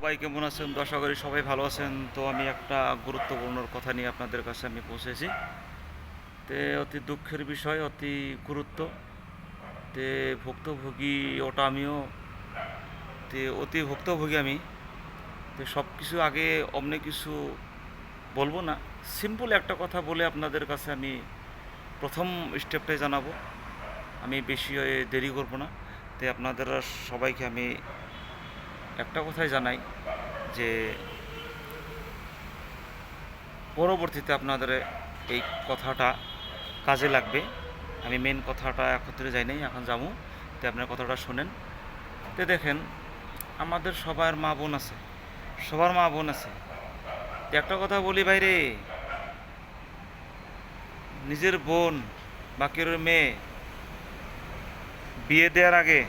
সবাই কেমন আছেন? আশা করি সবাই ভালো আছেন। তো আমি একটা গুরুত্বপূর্ণ কথা নিয়ে আপনাদের কাছে আমি পৌঁছেছি। তে অতি দুঃখের বিষয়, অতি গুরুত্ব। তে ভুক্তভোগী ওটা আমিও, তে অতি ভুক্তভোগী আমি। তো সব কিছু আগে অমনি কিছু বলব না। সিম্পল একটা কথা বলে আপনাদের কাছে আমি প্রথম স্টেপটাই জানাব। আমি বেশি দেরি করব না। তো আপনাদের সবাইকে আমি একটা কথাই জানাই যে পরবর্তীতে আপনাদের এই কথাটা কাজে লাগবে। আমি মেন কথাটা একত্রে যাই নাই, এখন যাব। তো আপনার কথাটা শোনেন। তো দেখেন, আমাদের সবার মা বোন আছে। সবার মা বোন আছে। একটা কথা বলি বাইরে নিজের বোন বা মেয়ে, বিয়ে দেওয়ার আগে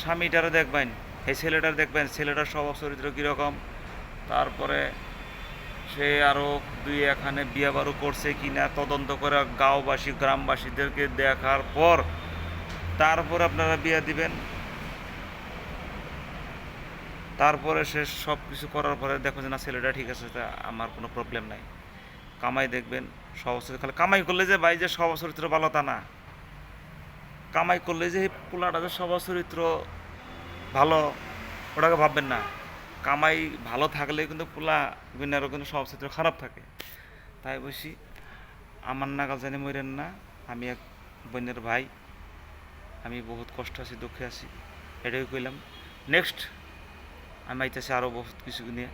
স্বামীটারও দেখবেন, এই ছেলেটার দেখবেন, ছেলেটার স্বভাব চরিত্র কীরকম। তারপরে সে আরও দুই এখানে বিয়ে বারো করছে কি না তদন্ত করে গাঁওবাসী, গ্রামবাসীদেরকে দেখার পর তারপর আপনারা বিয়ে দিবেন। তারপরে সে সব কিছু করার পরে দেখো যে, না, ছেলেটা ঠিক আছে, তা আমার কোনো প্রবলেম নাই। কামাই দেখবেন স্বভাব চরিত্র। খালি কামাই করলে যে ভাই যে স্বভাব চরিত্র ভালো তা না। কামাই করলে যে পোলাটা যে স্বভাব চরিত্র ভালো, ওটাকে ভাববেন না। কামাই ভালো থাকলে কিন্তু পোলা বিনারও কিন্তু স্বভাব চরিত্র খারাপ থাকে। তাই বসি আমার নাগাল জানি মরেন না, আমি এক বোনের ভাই, আমি বহুত কষ্ট আছি, দুঃখে আছি, এটাই কইলাম। নেক্সট আমি আইতেছি আরও বহুত কিছু নিয়ে।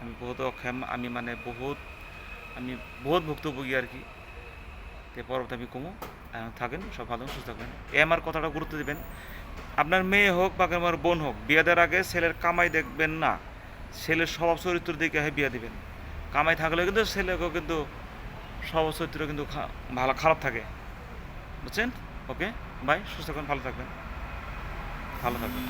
আমি বহুত অক্ষম, আমি মানে বহুত, আমি বহুত ভুক্তভোগী আর কি। তে পরবর্তী আমি কমো থাকেন, সব ভালো, সুস্থ থাকবেন। এ আমার কথাটা গুরুত্ব দেবেন। আপনার মেয়ে হোক বা আমার বোন হোক, বিয়ে দেওয়ার আগে ছেলের কামাই দেখবেন না। ছেলের স্বভাব চরিত্র দেখে বিয়ে দেবেন। কামাই থাকলে কিন্তু ছেলেকেও কিন্তু স্বভাব চরিত্র কিন্তু ভালো, খারাপ থাকে। বুঝছেন? ওকে? বাই সুস্থ থাকবেন, ভালো থাকবেন। ভালো থাকবেন।